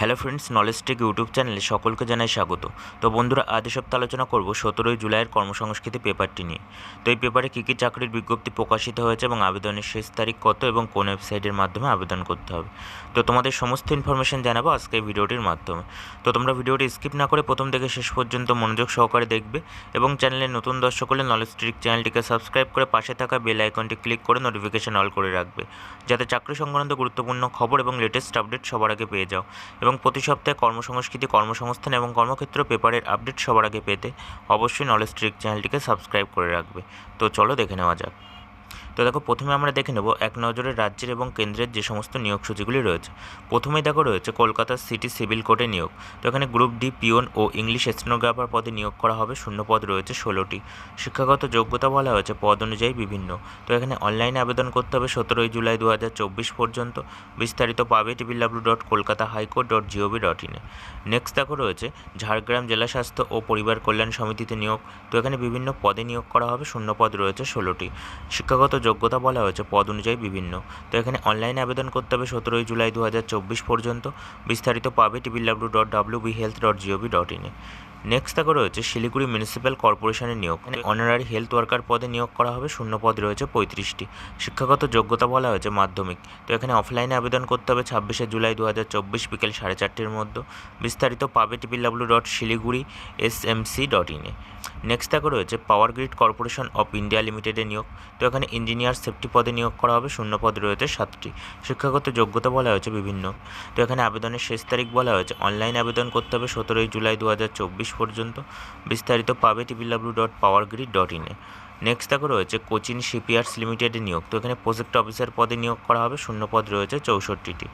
Hello friends knowledge tech YouTube চ্যানেলে সকলকে জানাই স্বাগত। তো বন্ধুরা এ সপ্তাহে আলোচনা করব সতেরোই জুলাইয়ের কর্মসংস্কৃতি পেপারটি নিয়ে। তো এই পেপারে কী কী চাকরির বিজ্ঞপ্তি প্রকাশিত হয়েছে এবং আবেদনের শেষ তারিখ কত এবং কোন ওয়েবসাইটের মাধ্যমে আবেদন করতে হবে। তো তোমাদের সমস্ত ইনফরমেশন জানাব আজকে ভিডিওটির মাধ্যমে। তো তোমরা ভিডিওটি স্কিপ না করে প্রথম থেকে শেষ পর্যন্ত মনোযোগ সহকারে দেখবে এবং চ্যানেলে নতুন দর্শক হলে নলেজ ট্রিক চ্যানেলটিকে সাবস্ক্রাইব করে পাশে থাকা বেল আইকনটি ক্লিক করে নোটিফিকেশন অল করে রাখবে। যাতে চাকরি সংক্রান্ত গুরুত্বপূর্ণ খবর এবং লেটেস্ট আপডেট সবার আগে পেয়ে যাও। এবং প্রতি সপ্তাহে কর্মসংস্কৃতি কর্মসংস্থান এবং কর্মক্ষেত্র পেপারের আপডেট সবার আগে পেতে অবশ্যই নলেজ ট্রিক চ্যানেলটিকে সাবস্ক্রাইব করে রাখবে। তো চলো দেখে নেওয়া যাক। তো দেখো, প্রথমে আমরা দেখে নেব এক নজরে রাজ্যের এবং কেন্দ্রের যে সমস্ত নিয়োগ সূচিগুলি রয়েছে। প্রথমেই দেখো রয়েছে কলকাতার সিটি সিভিল কোর্টে নিয়োগ। তো এখানে গ্রুপ ডি, পিওন ও ইংলিশ স্টেনোগ্রাফার পদে নিয়োগ করা হবে। শূন্য পদ রয়েছে ষোলোটি। শিক্ষাগত যোগ্যতা বলা হয়েছে পদ অনুযায়ী বিভিন্ন। তো এখানে অনলাইনে আবেদন করতে হবে সতেরোই জুলাই দু হাজার চব্বিশ পর্যন্ত। বিস্তারিত পাবে T P W dot Kolkata high court dot G O V dot ইনে নেক্সট দেখো রয়েছে ঝাড়গ্রাম জেলা স্বাস্থ্য ও পরিবার কল্যাণ সমিতিতে নিয়োগ। তো এখানে বিভিন্ন পদে নিয়োগ করা হবে। শূন্য পদ রয়েছে ষোলোটি। শিক্ষাগত যোগ্যতা বলা হয়েছে, পদ অনুযায়ী বিভিন্ন। তো এখানে অনলাইনে আবেদন করতে হবে সতেরোই জুলাই দু হাজার চব্বিশ পর্যন্ত। বিস্তারিত পাবে TPW dot W B health dot gov dot ইনে নেক্সট দেখো রয়েছে শিলিগুড়ি মিউনিসিপ্যাল কর্পোরেশনের নিয়োগ। অনারারি হেলথ ওয়ার্কার পদে নিয়োগ করা হবে, শূন্য পদ রয়েছে পঁয়ত্রিশটি। শিক্ষাগত যোগ্যতা বলা হয়েছে মাধ্যমিক। তো এখানে অফলাইনে আবেদন করতে হবে ছাব্বিশে জুলাই দু হাজার চব্বিশ বিকেল সাড়ে চারটের মধ্যে। বিস্তারিত পাবে TPW dot Siliguri S M C dot ইনে নেক্সট দেখো রয়েছে power grid corporation of India লিমিটেডে নিয়োগ। তো এখানে ইঞ্জিনিয়ার সেফটি পদে নিয়োগ করা হবে, শূন্য পদ রয়েছে সাতটি। শিক্ষাগত যোগ্যতা বলা হয়েছে বিভিন্ন। তো এখানে আবেদনের শেষ তারিখ বলা হয়েছে অনলাইন আবেদন করতে হবে সতেরোই জুলাই দু হাজার চব্বিশ পর্যন্ত। বিস্তারিত পাবে TPW dot power grid dot ইনে নেক্সট দেখো রয়েছে কোচিন শিপইয়ার্ডস লিমিটেডে নিয়োগ। তো এখানে প্রজেক্ট অফিসার পদে নিয়োগ করা হবে, শূন্য পদ রয়েছে চৌষট্টিটি।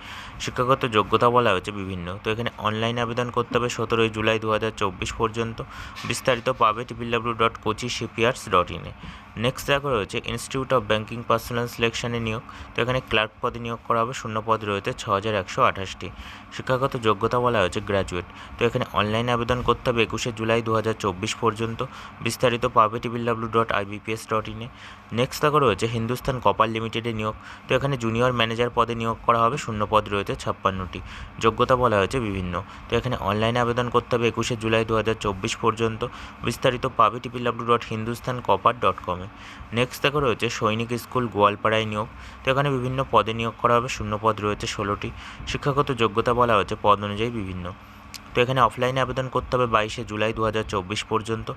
শিক্ষাগত যোগ্যতা বলা হয়েছে বিভিন্ন। তো এখানে অনলাইন আবেদন করতে হবে সতেরোই জুলাই দু হাজার চব্বিশ পর্যন্ত। বিস্তারিত পাবে TPW dot Kochi shipyards dot ইনে নেক্সট দেখো রয়েছে ইনস্টিটিউট অফ ব্যাঙ্কিং পার্সোনাল সিলেকশনে নিয়োগ। তো এখানে ক্লার্ক পদে নিয়োগ করা হবে, শূন্য পদ রয়েছে ছ হাজার একশো আঠাশটি। শিক্ষাগত যোগ্যতা বলা হয়েছে গ্র্যাজুয়েট তো এখানে অনলাইন আবেদন করতে হবে একুশে জুলাই দু হাজার চব্বিশ পর্যন্ত। বিস্তারিত পাবে টিপিডাব্লিউ ডট আইবিপিএস ডট ইনে নেক্সট দেখো রয়েছে হিন্দুস্তান কপার লিমিটেডে নিয়োগ। তো এখানে জুনিয়র ম্যানেজার পদে নিয়োগ করা হবে, শূন্য পদ রয়েছে ছাপ্পান্নটি। যোগ্যতা বলা হয়েছে বিভিন্ন। তো এখানে অনলাইনে আবেদন করতে হবে একুশে জুলাই দু হাজার চব্বিশ পর্যন্ত। বিস্তারিত পাবে TPW dot Hindustan copper dot কমে নেক্সট দেখো রয়েছে সৈনিক স্কুল গোয়ালপাড়ায় নিয়োগ। তো এখানে বিভিন্ন পদে নিয়োগ করা হবে, শূন্য পদ রয়েছে ষোলোটি। শিক্ষাগত যোগ্যতা বলা হয়েছে, পদ অনুযায়ী বিভিন্ন। তো এখানে অফলাইনে আবেদন করতে হবে বাইশে জুলাই দু হাজার চব্বিশ পর্যন্ত।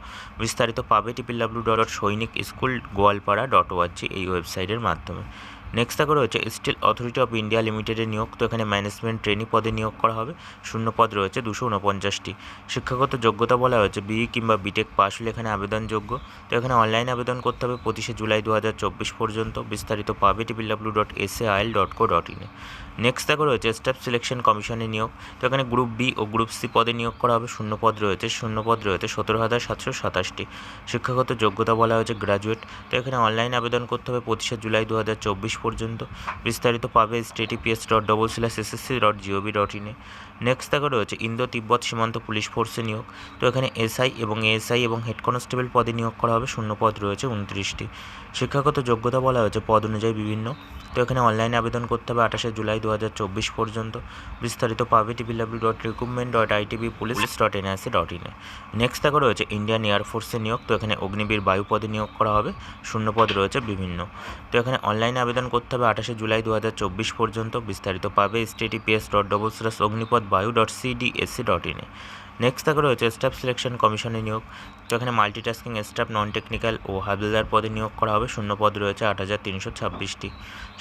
বিস্তারিত পাবে TPW dot Sainik school Goalpara dot ওয়ার্জি এই ওয়েবসাইটের মাধ্যমে। নেক্সট দেখো রয়েছে স্টিল অথরিটি অফ ইন্ডিয়া লিমিটেডের নিয়োগ, তো এখানে ম্যানেজমেন্ট ট্রেনি পদে নিয়োগ করা হবে। শূন্য পদ রয়েছে দুশো উনপঞ্চাশটি। শিক্ষাগত যোগ্যতা বলা হয়েছে বিই কিংবা বিটেক পাস হলে এখানে আবেদনযোগ্য। তো এখানে অনলাইন আবেদন করতে হবে পঁচিশে জুলাই দু হাজার চব্বিশ পর্যন্ত। বিস্তারিত পাবে triple w dot S dot co dot ইনে নেক্সট দেখো রয়েছে স্টাফ সিলেকশন কমিশনের নিয়োগ। তো এখানে গ্রুপ বি ও গ্রুপ সি পদে নিয়োগ করা হবে। শূন্য পদ রয়েছে, শূন্য পদ রয়েছে, সতেরো হাজার সাতশো সাতাশটি। শিক্ষাগত যোগ্যতা বলা হয়েছে গ্র্যাজুয়েট তো এখানে অনলাইন আবেদন করতে হবে পঁচিশে জুলাই দু হাজার চব্বিশ পর্যন্ত। বিস্তারিত পাবে https dot double slash SSC dot gov dot ইনে নেক্সট দেখা রয়েছে ইন্দো তিব্বত সীমান্ত পুলিশ ফোর্সে নিয়োগ। তো এখানে এসআই এবং এএসআই এবং হেড কনস্টেবল পদে নিয়োগ করা হবে, শূন্য পদ রয়েছে, উনত্রিশটি। শিক্ষাগত যোগ্যতা বলা হয়েছে, পদ অনুযায়ী বিভিন্ন। তো এখানে অনলাইনে আবেদন করতে হবে আঠাশে জুলাই দু হাজার চব্বিশ পর্যন্ত। বিস্তারিত পাবে triple w dot recruitment dot ITB police dot NIC dot ইনে নেক্সট দেখা রয়েছে ইন্ডিয়ান এয়ারফোর্সে নিয়োগ, তো এখানে অগ্নিবীর বায়ু পদে নিয়োগ করা হবে, শূন্য পদ রয়েছে বিভিন্ন। তো এখানে অনলাইনে আবেদন করতে হবে আঠাশে জুলাই দু হাজার চব্বিশ পর্যন্ত। বিস্তারিত পাবে https dot double slash Agnipath Vayu dot CDSC dot ইনে নেক্সট দেখো রয়েছে স্টাফ সিলেকশন কমিশনে নিয়োগ। তো এখানে মাল্টিটাস্কিং স্টাফ নন টেকনিক্যাল ও হাবিলদার পদে নিয়োগ করা হবে। শূন্য পদ রয়েছে আট হাজার তিনশো ছাব্বিশটি।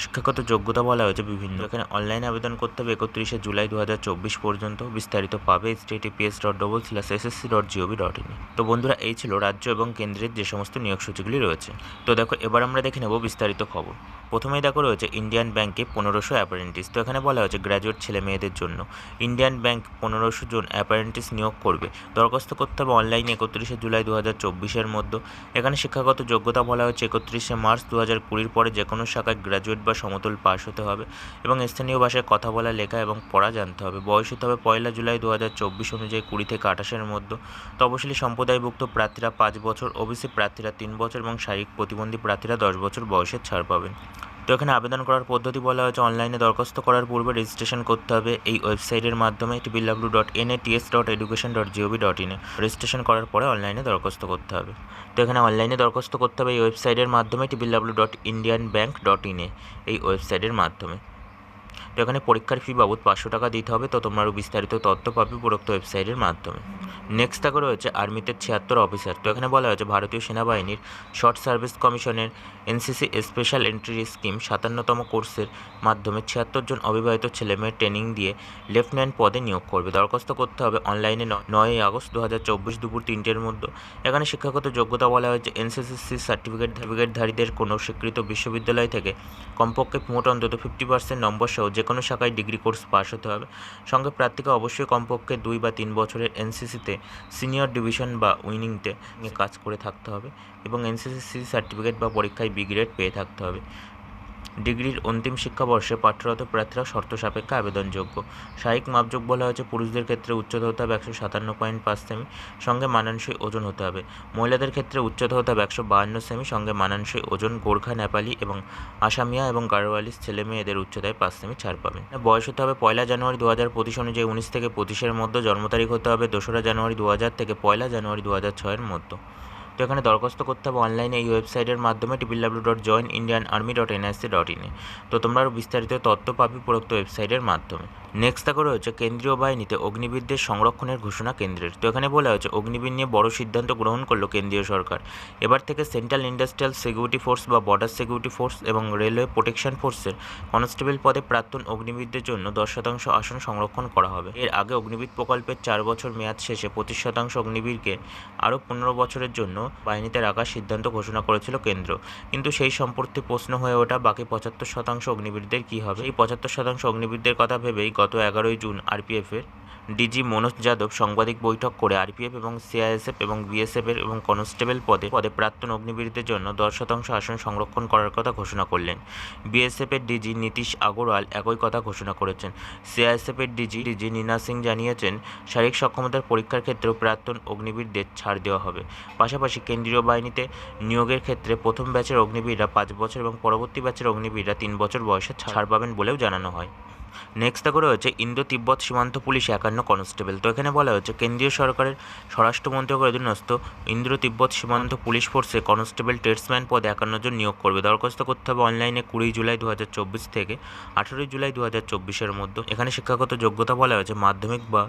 শিক্ষাগত যোগ্যতা বলা হয়েছে বিভিন্ন। এখানে অনলাইন আবেদন করতে হবে একত্রিশে জুলাই দু হাজার চব্বিশ পর্যন্ত। বিস্তারিত পাবে https dot double slash SSC dot gov dot in তো বন্ধুরা, এই ছিল রাজ্য এবং কেন্দ্রের যে সমস্ত নিয়োগ সূচিগুলি রয়েছে। তো দেখো, এবার আমরা দেখে নেব বিস্তারিত খবর। প্রথমেই দেখো রয়েছে ইন্ডিয়ান ব্যাংকে পনেরোশো অ্যাপারেন্টিস তো এখানে বলা হয়েছে গ্র্যাজুয়েট ছেলে মেয়েদের জন্য। ইন্ডিয়ান ব্যাংক পনেরোশো জন অ্যাপারেন্টিস নিয়োগ করবে। দরখাস্ত করতে হবে অনলাইনে একত্রিশে জুলাই দু হাজার চব্বিশের মধ্যে। এখানে শিক্ষাগত যোগ্যতা বলা হয়েছে একত্রিশে মার্চ দু হাজার কুড়ির পরে যে কোনো শাখায় গ্র্যাজুয়েট বা সমতুল পাস হতে হবে এবং স্থানীয় ভাষায় কথা বলা, লেখা এবং পড়া জানতে হবে। বয়স হতে হবে পয়লা জুলাই দু হাজার চব্বিশ অনুযায়ী কুড়ি থেকে আঠাশের মধ্যে। তপশিলি সম্প্রদায়ভুক্ত প্রার্থীরা পাঁচ বছর, ওবিসি প্রার্থীরা তিন বছর এবং শারীরিক প্রতিবন্ধী প্রার্থীরা দশ বছর বয়সের ছাড় পাবেন। তো এখানে আবেদন করার পদ্ধতি বলা হয়েছে। অনলাইনে দরখাস্ত করার পূর্বে রেজিস্ট্রেশন করতে হবে। এই ওয়েবসাইটের মাধ্যমে TPW dot N A TS dot education dot gov dot ইনে রেজিস্ট্রেশন করার পরে অনলাইনে দরখাস্ত করতে হবে। তো এখানে অনলাইনে দরখাস্ত করতে হবে এই ওয়েবসাইটের মাধ্যমে triple w dot Indian bank dot ইনে এই ওয়েবসাইটের মাধ্যমে। তো এখানে পরীক্ষার ফি বাবদ পাঁচশো টাকা দিতে হবে। তো তোমরা আরও বিস্তারিত তথ্য পাবে উপরোক্ত ওয়েবসাইটের মাধ্যমে। নেক্সট থাকে রয়েছে আর্মিতে ছিয়াত্তর অফিসার তো এখানে বলা হয়েছে ভারতীয় সেনাবাহিনীর শর্ট সার্ভিস কমিশনের এনসিসি স্পেশাল এন্ট্রি স্কিম সাতান্নতম কোর্সের মাধ্যমে ছিয়াত্তর জন অবিবাহিত ছেলেমেয়ের ট্রেনিং দিয়ে লেফটেন্যান্ট পদে নিয়োগ করবে। দরখাস্ত করতে হবে অনলাইনে নয়ই আগস্ট দু হাজার চব্বিশ দুপুর তিনটের মধ্যে। এখানে শিক্ষাগত যোগ্যতা বলা হয়েছে এনসিসি সার্টিফিকেট সার্টিফিকেটধারীদের কোনো স্বীকৃত বিশ্ববিদ্যালয় থেকে কমপক্ষে মোট অন্তত ফিফটি পার্সেন্ট নম্বর সহ যে কোনো শাখায় ডিগ্রি কোর্স পাস হতে হবে। সঙ্গে প্রার্থীকে অবশ্যই কমপক্ষে দুই বা তিন বছরের এনসিসিতে সিনিয়র ডিভিশন বা উইনিংতে কাজ করে থাকতে হবে এবং এনসিসি সার্টিফিকেট বা পরীক্ষায় বি গ্রেড পেয়ে থাকতে হবে। ডিগ্রির অন্তিম শিক্ষাবর্ষে পাঠ্যরত প্রার্থীরা শর্ত সাপেক্ষে আবেদনযোগ্য। শারীরিক মাপযোগ বলা হয়েছে, পুরুষদের ক্ষেত্রে উচ্চতা হতে হবে একশো সাতান্ন পয়েন্ট পাঁচ সেমি, সঙ্গে মানানসই ওজন হতে হবে। মহিলাদের ক্ষেত্রে উচ্চতা হতে হবে একশো বাহান্ন সেমি, সঙ্গে মানানসই ওজন, গোর্খা, নেপালি এবং আসামিয়া এবং গাড়োয়ালিস ছেলে মেয়েদের উচ্চতায় পাঁচ সেমি ছাড় পাবে। বয়স হতে হবে পয়লা জানুয়ারি দু হাজার পঁচিশ অনুযায়ী উনিশ থেকে পঁচিশের মধ্যে, জন্ম তারিখ হতে হবে দোসরা জানুয়ারি দু হাজার থেকে পয়লা জানুয়ারি দু হাজার ছয়ের মধ্যে। তো এখানে দরখাস্ত করতে হবে অনলাইনে এই ওয়েবসাইটের মাধ্যমে triple w dot join Indian army dot NIC dot ইনে তো তোমরা আরও বিস্তারিত তথ্য পাবে উপরোক্ত ওয়েবসাইটের মাধ্যমে। নেক্সট থাকে রয়েছে কেন্দ্রীয় বাহিনীতে অগ্নিবীরদের সংরক্ষণের ঘোষণা কেন্দ্রের। তো এখানে বলা হয়েছে অগ্নিবীর নিয়ে বড় সিদ্ধান্ত গ্রহণ করল কেন্দ্রীয় সরকার। এবার থেকে সেন্ট্রাল ইন্ডাস্ট্রিয়াল সিকিউরিটি ফোর্স বা বর্ডার সিকিউরিটি ফোর্স এবং রেলওয়ে প্রোটেকশন ফোর্সের কনস্টেবল পদে প্রাক্তন অগ্নিবীরদের জন্য দশ শতাংশ আসন সংরক্ষণ করা হবে। এর আগে অগ্নিবীর প্রকল্পের চার বছর মেয়াদ শেষে পঁচিশ শতাংশ অগ্নিবীরকে আরও পনেরো বছরের জন্য বাহিনীতে রাখার সিদ্ধান্ত ঘোষণা করেছিল কেন্দ্র। কিন্তু সেই সম্পর্কে প্রশ্ন হয়ে ওঠা বাকি পঁচাত্তর শতাংশ অগ্নিবীরদের কী হবে? এই পঁচাত্তর শতাংশ অগ্নিবীরদের কথা ভেবেই গত এগারোই জুন আরপিএফের ডিজি মনোজ যাদব সাংবাদিক বৈঠক করে আরপিএফ এবং সিআইএসএফ এবং বিএসএফের এবং কনস্টেবল পদে পদে প্রাক্তন অগ্নিবীরদের জন্য দশ শতাংশ আসন সংরক্ষণ করার কথা ঘোষণা করলেন। বিএসএফের ডিজি নীতিশ আগরওয়াল একই কথা ঘোষণা করেছেন। সিআইএসএফের ডিজি ডিজি নীনা সিং জানিয়েছেন, শারীরিক সক্ষমতার পরীক্ষার ক্ষেত্রেও প্রাক্তন অগ্নিবীরদের ছাড় দেওয়া হবে। পাশাপাশি কেন্দ্রীয় বাহিনীতে নিয়োগের ক্ষেত্রে প্রথম ব্যাচের অগ্নিবীররা পাঁচ বছর এবং পরবর্তী ব্যাচের অগ্নিবীররা তিন বছর বয়সে ছাড় পাবেন বলেও জানানো হয়। নেক্সট করে হচ্ছে ইন্দো তিব্বত সীমান্ত পুলিশ একান্ন কনস্টেবল তো এখানে বলা হচ্ছে কেন্দ্রীয় সরকারের স্বরাষ্ট্র মন্ত্রকের অধীনস্থ ইন্দ্র তিব্বত সীমান্ত পুলিশ ফোর্সে কনস্টেবল টেটসম্যান পদে একান্ন জন নিয়োগ করবে। দরখাস্ত করতে হবে অনলাইনে কুড়ি জুলাই দু হাজার চব্বিশ থেকে আঠেরোই জুলাই দু হাজার চব্বিশের মধ্যে। এখানে শিক্ষাগত যোগ্যতা বলা হয়েছে, মাধ্যমিক বা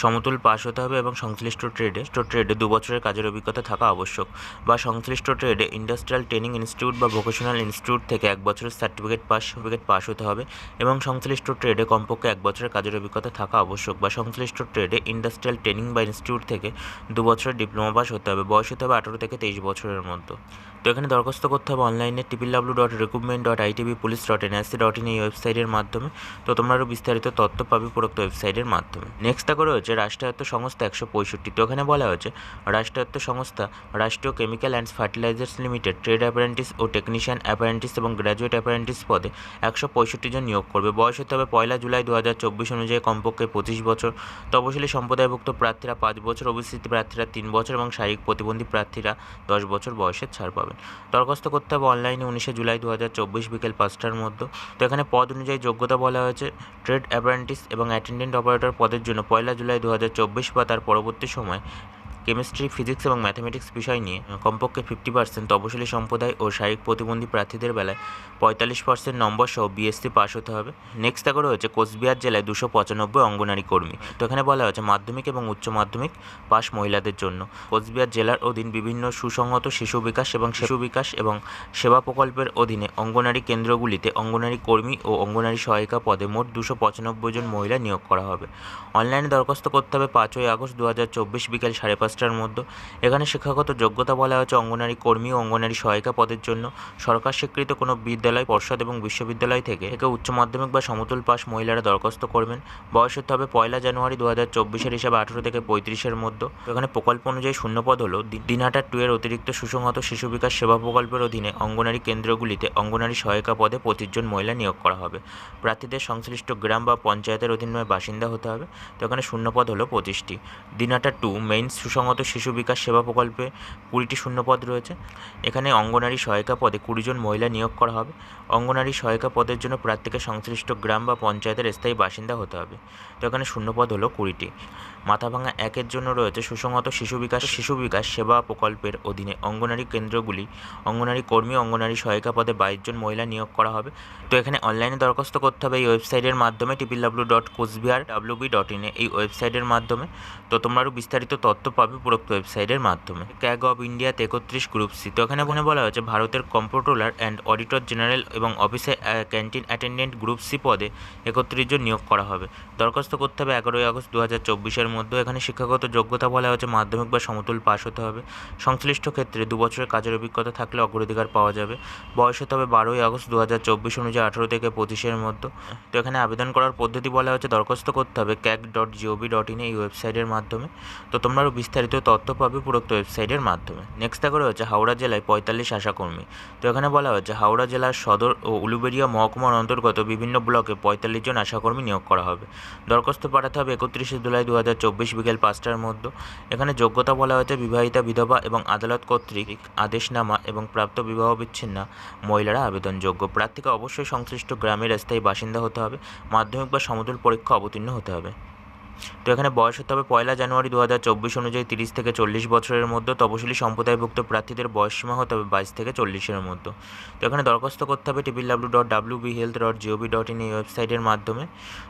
সমতুল পাস হতে হবে এবং সংশ্লিষ্ট ট্রেডে ট্রেডে দু বছরের কাজের অভিজ্ঞতা থাকা আবশ্যক। বা সংশ্লিষ্ট ট্রেডে ইন্ডাস্ট্রিয়াল ট্রেনিং ইনস্টিটিউট বা ভোকেশনাল ইনস্টিটিউট থেকে এক বছরের সার্টিফিকেট পাস সার্টিফিকেট পাস হতে হবে এবং সংশ্লিষ্ট ট্রেডে কমপক্ষে এক বছরের কাজের অভিজ্ঞতা থাকা আবশ্যক। বা সংশ্লিষ্ট ট্রেডে ইন্ডাস্ট্রিয়াল ট্রেনিং বা ইনস্টিটিউট থেকে দু বছরের ডিপ্লোমা পাস হতে হবে। বয়স হতে হবে আঠারো থেকে তেইশ বছরের মধ্যে। তো এখানে দরখাস্ত করতে হবে অনলাইনে triple W dot recruitment dot ITB police dot NIC dot in এই ওয়েবসাইটের মাধ্যমে। তো তোমরা আরও বিস্তারিত তথ্য পাবে উপরোক্ত ওয়েবসাইটের মাধ্যমে। নেক্সট করে হচ্ছে রাষ্ট্রায়ত্ত সংস্থা একশো পঁয়ষট্টি। তো এখানে বলা হয়েছে, রাষ্ট্রায়ত্ত সংস্থা Rashtriya chemical and fertilisers limited trade apprentice O technician apprentice এবং গ্র্যাজুয়েট অ্যাপারেন্টিস পদে একশো পঁয়ষট্টি জন নিয়োগ করবে। বয়স হতে হবে পয়লা জুলাই দু হাজার চব্বিশ অনুযায়ী, কমপক্ষে পঁচিশ বছর। তপশিলি সম্প্রদায়ভুক্ত প্রার্থীরা পাঁচ বছর ওবিসি প্রার্থীরা তিন বছর এবং শারীরিক প্রতিবন্ধী প্রার্থীরা দশ বছর বয়সের ছাড় দরখাস্ত করতে হবে অনলাইনে উনিশে জুলাই দু হাজার চব্বিশ বিকেল পাঁচটার মধ্যে। তো এখানে পদ অনুযায়ী যোগ্যতা বলা হয়েছে, ট্রেড অ্যাপ্রেন্টিস এবং অ্যাটেন্ডেন্ট অপারেটর পদের জন্য পয়লা জুলাই দু হাজার চব্বিশ বা তার পরবর্তী সময় কেমিস্ট্রি, ফিজিক্স এবং ম্যাথামেটিক্স বিষয় নিয়ে কমপক্ষে ফিফটি পার্সেন্ট তপশিলি সম্প্রদায় ও শারীরিক প্রতিবন্ধী প্রার্থীদের বেলায় পঁয়তাল্লিশ পার্সেন্ট নম্বর সহ বিএসসি পাস হতে হবে। নেক্সট দেখা রয়েছে কোচবিহার জেলায় দুশো পঁচানব্বই অঙ্গনারী কর্মী। তো এখানে বলা হয়েছে মাধ্যমিক এবং উচ্চ মাধ্যমিক পাস মহিলাদের জন্য। কোচবিহার জেলার অধীন বিভিন্ন সুসংহত শিশু বিকাশ এবং শিশু বিকাশ এবং সেবা প্রকল্পের অধীনে অঙ্গনারী কেন্দ্রগুলিতে অঙ্গনারী কর্মী ও অঙ্গনারী সহায়িকা পদে মোট দুশো পঁচানব্বই জন মহিলা নিয়োগ করা হবে। অনলাইনে দরখাস্ত করতে হবে পাঁচই আগস্ট দু হাজার চব্বিশ বিকেল সাড়ে পাঁচটার মধ্যে। এখানে শিক্ষাগত যোগ্যতা বলা হয়েছে অঙ্গনারী কর্মী ও অঙ্গনারী সহায়িকা পদের জন্য। সরকার স্বীকৃত কোনো বিদ্যালয়, পর্ষদ এবং বিশ্ববিদ্যালয় থেকে একে উচ্চ মাধ্যমিক বা সমতুল পাস মহিলারা দরখাস্ত করবেন। বয়স হতে হবে পয়লা জানুয়ারি দু হাজার চব্বিশের হিসাবে আঠেরো থেকে পঁয়ত্রিশের মধ্যে। এখানে প্রকল্প অনুযায়ী শূন্যপদ হলো দিনহাটা টু এর অতিরিক্ত সুসংহত শিশু বিকাশ সেবা প্রকল্পের অধীনে অঙ্গনারী কেন্দ্রগুলিতে অঙ্গনারী সহায়িকা পদে পঁচিশ জন মহিলা নিয়োগ করা হবে। প্রার্থীদের সংশ্লিষ্ট গ্রাম বা পঞ্চায়েতের অধীনে বাসিন্দা হতে হবে। তো এখানে শূন্যপদ হলো পঁচিশটি। দিনহাটা টু মেইন সুসংহত সুসংহত শিশু বিকাশ সেবা প্রকল্পে কুড়িটি শূন্যপদ রয়েছে। এখানে অঙ্গনারী সহায়িকা পদে কুড়িজন মহিলা নিয়োগ করা হবে। অঙ্গনারী সহায়িকা পদের জন্য প্রার্থীকে সংশ্লিষ্ট গ্রাম বা পঞ্চায়েতের স্থায়ী বাসিন্দা হতে হবে। তো এখানে শূন্যপদ হলো কুড়িটি। মাথাভাঙা একের জন্য রয়েছে সুসংহত শিশু বিকাশ শিশু বিকাশ সেবা প্রকল্পের অধীনে অঙ্গনারী কেন্দ্রগুলি, অঙ্গনারী কর্মী, অঙ্গনারী সহায়িকা পদে বাইশ জন মহিলা নিয়োগ করা হবে। তো এখানে অনলাইনে দরখাস্ত করতে হবে এই ওয়েবসাইটের মাধ্যমে টিপিল ডাব্লিউ ডট কোচবিহার ডাব্লিউবি ডট ইনে এই ওয়েবসাইটের মাধ্যমে। তো তোমরা আরও বিস্তারিত তথ্য পাবে উপরোক্ত ওয়েবসাইটের মাধ্যমে। ক্যাগ অফ ইন্ডিয়াতে একত্রিশ গ্রুপ সি। তো এখানে মনে বলা হয়েছে, ভারতের কম্পোট্রোলার অ্যান্ড অডিটর জেনারেল এবং অফিসে ক্যান্টিন অ্যাটেন্ডেন্ট গ্রুপ সি পদে একত্রিশ জন নিয়োগ করা হবে। দরখাস্ত করতে হবে এগারোই আগস্ট দু হাজার চব্বিশের মধ্যে এখানে শিক্ষাগত যোগ্যতা বলা হয়েছে, মাধ্যমিক বা সমতুল পাস হতে হবে। সংশ্লিষ্ট ক্ষেত্রে দু বছরের কাজের অভিজ্ঞতা থাকলে অগ্রাধিকার পাওয়া যাবে। বয়স হতে হবে বারোই আগস্ট দু হাজার চব্বিশ অনুযায়ী আঠেরো থেকে পঁচিশের মধ্যে। তো এখানে আবেদন করার পদ্ধতি বলা হচ্ছে দরখাস্ত করতে হবে ক্যাক ডট জিওভি ডট ইন এই ওয়েবসাইটের মাধ্যমে। তো তোমরা আরও বিস্তারিত তথ্য পাবে পুরোক্ত ওয়েবসাইটের মাধ্যমে। নেক্সট করে হচ্ছে হাওড়া জেলায় পঁয়তাল্লিশ আশাকর্মী। তো এখানে বলা হচ্ছে হাওড়া জেলার সদর ও উলুবেড়িয়া মহকুমার অন্তর্গত বিভিন্ন ব্লকে পঁয়তাল্লিশ জন আশাকর্মী নিয়োগ করা হবে। দরখাস্ত পাঠাতে হবে একত্রিশে জুলাই দু হাজার চব্বিশ বিকেল পাঁচটার মধ্যে। এখানে যোগ্যতা বলা হয়েছে বিবাহিতা বিধবা এবং আদালত কর্তৃক আদেশনামা এবং প্রাপ্ত বিবাহ বিচ্ছিন্ন মহিলারা আবেদনযোগ্য। প্রার্থীকে অবশ্যই সংশ্লিষ্ট গ্রামের স্থায়ী বাসিন্দা হতে হবে। মাধ্যমিক বা সমতুল পরীক্ষা অবতীর্ণ হতে হবে। তো এখানে বয়স হতে হবে পয়লা জানুয়ারি দু হাজার চব্বিশ অনুযায়ী তিরিশ থেকে চল্লিশ বছরের মধ্যে। তপশিলি সম্প্রদায়ভুক্ত প্রার্থীদের বয়সসীমা হতে হবে বাইশ থেকে চল্লিশের মধ্যে। তো এখানে দরখাস্ত করতে হবে triple W dot W B health dot gov dot in এই ওয়েবসাইটের মাধ্যমে।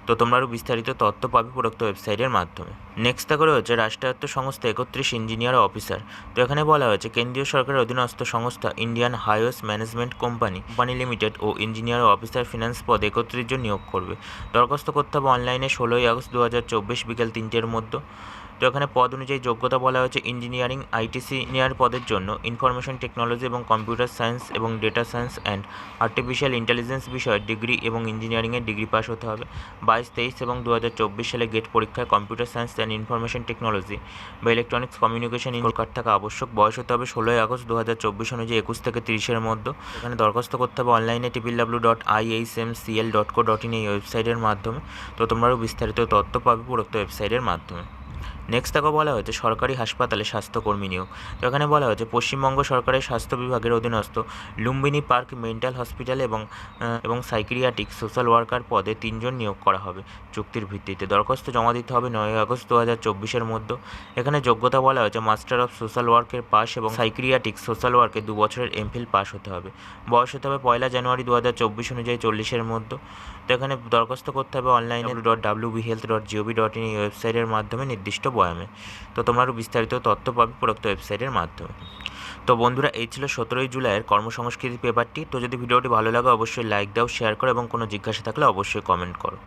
তো তোমরা আরও বিস্তারিত তথ্য পাবে উপরোক্ত ওয়েবসাইটের মাধ্যমে। নেক্সট করে হচ্ছে রাষ্ট্রায়ত্ত সংস্থা একত্রিশ ইঞ্জিনিয়ার অফিসার। তো এখানে বলা হয়েছে কেন্দ্রীয় সরকারের অধীনস্থ সংস্থা Indian highways management company. Company limited ও ইঞ্জিনিয়ার অফিসার ফিনান্স পদ একত্রিশ জন নিয়োগ করবে। দরখাস্ত করতে হবে অনলাইনে ষোলোই আগস্ট দু হাজার চব্বিশ বিকেল তিনটের মধ্যে। তো এখানে পদ অনুযায়ী যোগ্যতা বলা হয়েছে ইঞ্জিনিয়ারিং আইটি ইঞ্জিনিয়ার পদের জন্য, ইনফরমেশন টেকনোলজি এবং কম্পিউটার সায়েন্স এবং data science and artificial intelligence বিষয়ে ডিগ্রি এবং ইঞ্জিনিয়ারিংয়ের ডিগ্রি পাস হতে হবে। বাইশ, তেইশ এবং দু হাজার চব্বিশ সালে গেট পরীক্ষায় computer science and information technology বা ইলেকট্রনিক্স কমিউনিকেশন ইন কার্ড থাকা আবশ্যক। বয়স হতে হবে ষোলোই আগস্ট দু হাজার চব্বিশ অনুযায়ী একুশ থেকে তিরিশের মধ্যে। এখানে দরখাস্ত করতে হবে অনলাইনে triple W dot I H M CL dot co dot in এই ওয়েবসাইটের মাধ্যমে। তো তোমরা আরও বিস্তারিত তথ্য পাবে উপরোক্ত ওয়েবসাইটের মাধ্যমে। নেক্সট দেখো বলা হয়েছে, সরকারি হাসপাতালে স্বাস্থ্যকর্মী নিয়োগ। তো এখানে বলা হয়েছে, পশ্চিমবঙ্গ সরকারের স্বাস্থ্য বিভাগের অধীনস্থ লুম্বিনী পার্ক মেন্টাল হসপিটাল এবং এবং সাইক্রিয়াটিক সোশ্যাল ওয়ার্কার পদে তিনজন নিয়োগ করা হবে চুক্তির ভিত্তিতে। দরখাস্ত জমা দিতে হবে নয় আগস্ট দু হাজার চব্বিশের মধ্যে। এখানে যোগ্যতা বলা হয়েছে, মাস্টার অফ সোশ্যাল ওয়ার্কের পাস এবং সাইক্রিয়াটিক সোশ্যাল ওয়ার্কে দু বছরের এমফিল পাস হতে হবে। বয়স হতে হবে পয়লা জানুয়ারি দু হাজার চব্বিশ অনুযায়ী চল্লিশের মধ্যে। তো এখানে দরখাস্ত করতে হবে অনলাইনে dot W B health dot gov dot in এই ওয়েবসাইটের মাধ্যমে নির্দিষ্ট বয়ামে। তো তোমরা আরও বিস্তারিত তথ্য পাবে প্রদত্ত ওয়েবসাইটের মাধ্যমে। তো বন্ধুরা, এই ছিল সতেরোই জুলাইয়ের কর্মসংস্কৃতি পেপারটি। তো যদি ভিডিওটি ভালো লাগে, অবশ্যই লাইক দাও, শেয়ার করো এবং কোনো জিজ্ঞাসা থাকলে অবশ্যই কমেন্ট করো।